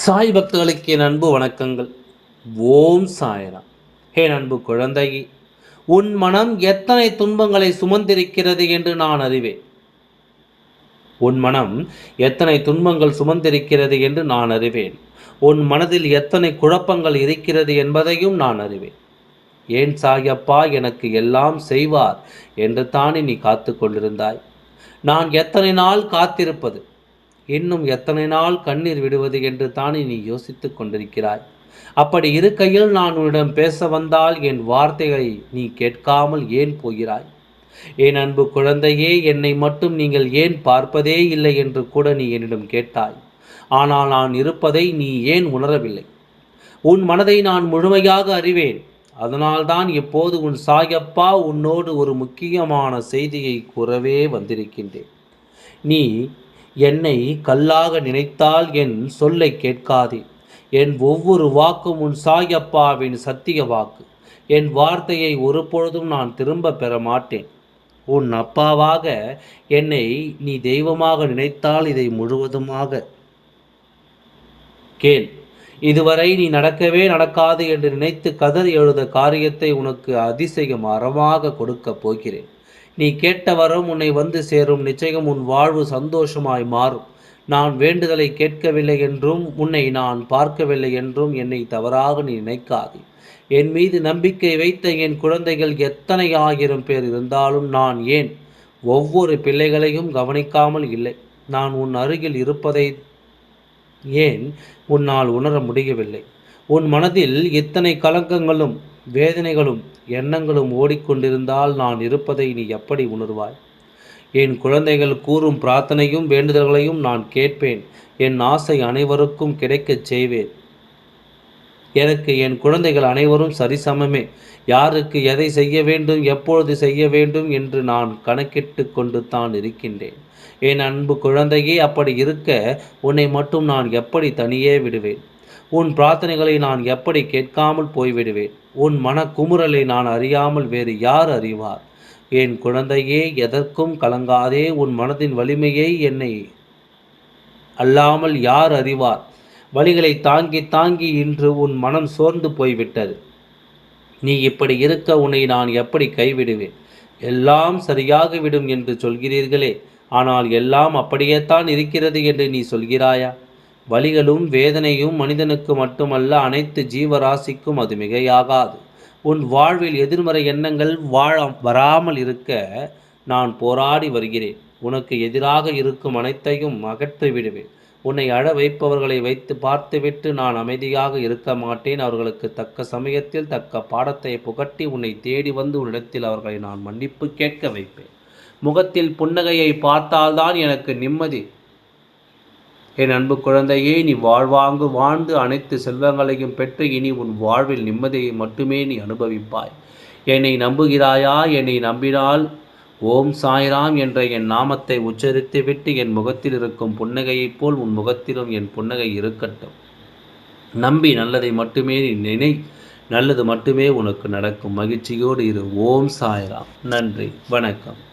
சாய் பக்தர்களுக்கு என் அன்பு வணக்கங்கள். ஓம் சாயராம். ஹே அன்பு குழந்தை உன் மனம் எத்தனை துன்பங்களை சுமந்திருக்கிறது என்று நான் அறிவேன். உன் மனம் எத்தனை துன்பங்கள் சுமந்திருக்கிறது என்று நான் அறிவேன். உன் மனதில் எத்தனை குழப்பங்கள் இருக்கிறது என்பதையும் நான் அறிவேன். ஏன் சாயப்பா எனக்கு எல்லாம் செய்வார் என்று தானே நீ காத்து கொண்டிருந்தாய். நான் எத்தனை நாள் காத்திருப்பது? இன்னும் எத்தனை நாள் கண்ணீர் விடுவது என்று தானே நீ யோசித்து கொண்டிருக்கிறாய்? அப்படி இருக்கையில் நான் உன்னிடம் பேச வந்தால் என் வார்த்தைகளை நீ கேட்காமல் ஏன் போகிறாய்? என் அன்பு குழந்தையே என்னை மட்டும் நீங்கள் ஏன் பார்ப்பதே இல்லை என்று கூட நீ என்னிடம் கேட்டாய். ஆனால் நான் இருப்பதை நீ ஏன் உணரவில்லை? உன் மனதை நான் முழுமையாக அறிவேன். அதனால்தான் இப்போது உன் சாயப்பா உன்னோடு ஒரு முக்கியமான செய்தியை கூறவே வந்திருக்கின்றேன். நீ என்னை கல்லாக நினைத்தால் என் சொல்லை கேட்காதே. என் ஒவ்வொரு வாக்கும் உன் சாயப்பாவின் சத்திய வாக்கு. என் வார்த்தையை ஒருபொழுதும் நான் திரும்ப பெற மாட்டேன் உன் அப்பாவாக என்னை நீ தெய்வமாக நினைத்தால் இதை முழுவதுமாக கேள். இதுவரை நீ நடக்கவே நடக்காது என்று நினைத்து கதறி எழுத காரியத்தை உனக்கு அதிசயம் அறமாக கொடுக்கப் போகிறேன். நீ கேட்ட வரம் உன்னை வந்து சேரும் நிச்சயம் உன் வாழ்வு சந்தோஷமாய் மாறும். நான் வேண்டுதலை கேட்கவில்லை என்றும் உன்னை நான் பார்க்கவில்லை என்றும் என்னை தவறாக நீ நினைக்காது. என் மீது நம்பிக்கை வைத்த என் குழந்தைகள் எத்தனை ஆயிரம் பேர் இருந்தாலும் நான் ஏன் ஒவ்வொரு பிள்ளைகளையும் கவனிக்காமல் இல்லை? நான் உன் அருகில் இருப்பதை ஏன் உன்னால் உணர முடியவில்லை? உன் மனதில் இத்தனை கலங்கங்களும் வேதனைகளும் எண்ணங்களும் ஓடிக்கொண்டிருந்தால் நான் இருப்பதை நீ எப்படி உணர்வாய்? என் குழந்தைகள் கூறும் பிரார்த்தனையும் வேண்டுதல்களையும் நான் கேட்பேன். என் ஆசை அனைவருக்கும் கிடைக்கச் செய்வேன். எனக்கு என் குழந்தைகள் அனைவரும் சரிசமமே. யாருக்கு எதை செய்ய வேண்டும் எப்பொழுது செய்ய வேண்டும் என்று நான் கணக்கிட்டு கொண்டு தான் இருக்கின்றேன். என் அன்பு குழந்தையே அப்படி இருக்க உன்னை மட்டும் நான் எப்படி தனியே விடுவேன்? உன் பிரார்த்தனைகளை நான் எப்படி கேட்காமல் போய்விடுவேன்? உன் மன குமுறலை நான் அறியாமல் வேறு யார் அறிவார்? என் குழந்தையே எதற்கும் கலங்காதே. உன் மனதின் வலிமையை என்னை அல்லாமல் யார் அறிவார்? வழிகளை தாங்கி தாங்கி இன்று உன் மனம் சோர்ந்து போய்விட்டது. நீ இப்படி இருக்க உன்னை நான் எப்படி கைவிடுவேன்? எல்லாம் சரியாக விடும் என்று சொல்கிறீர்களே. ஆனால் எல்லாம் அப்படியே தான் இருக்கிறது என்று நீ சொல்கிறாயா? வலிகளும் வேதனையும் மனிதனுக்கு மட்டுமல்ல அனைத்து ஜீவராசிக்கும் அது மிகையாகாது. உன் வாழ்வில் எதிர்மறை எண்ணங்கள் வாழ வராமல் இருக்க நான் போராடி வருகிறேன். உனக்கு எதிராக இருக்கும் அனைத்தையும் அகற்றி விடுவேன். உன்னை அழ வைப்பவர்களை வைத்து பார்த்துவிட்டு நான் அமைதியாக இருக்க மாட்டேன். அவர்களுக்கு தக்க சமயத்தில் தக்க பாடத்தை புகட்டி உன்னை தேடி வந்து உன்னிடத்தில் அவர்களை நான் மன்னிப்பு கேட்க வைப்பேன். முகத்தில் புன்னகையை பார்த்தால்தான் எனக்கு நிம்மதி. என் அன்பு குழந்தையே நீ வாழ்வாங்கு வாழ்ந்து அனைத்து செல்வங்களையும் பெற்று இனி உன் வாழ்வில் நிம்மதியை மட்டுமே நீ அனுபவிப்பாய். என்னை நம்புகிறாயா? என்னை நம்பினால் ஓம் சாய்ராம் என்ற என் நாமத்தை உச்சரித்துவிட்டு என் முகத்தில் இருக்கும் புன்னகையைப் போல் உன் முகத்திலும் என் புன்னகை இருக்கட்டும். நம்பி நல்லதை மட்டுமே நீ நினை நல்லது மட்டுமே உனக்கு நடக்கும். மகிழ்ச்சியோடு இரு. ஓம் சாய்ராம். நன்றி. வணக்கம்.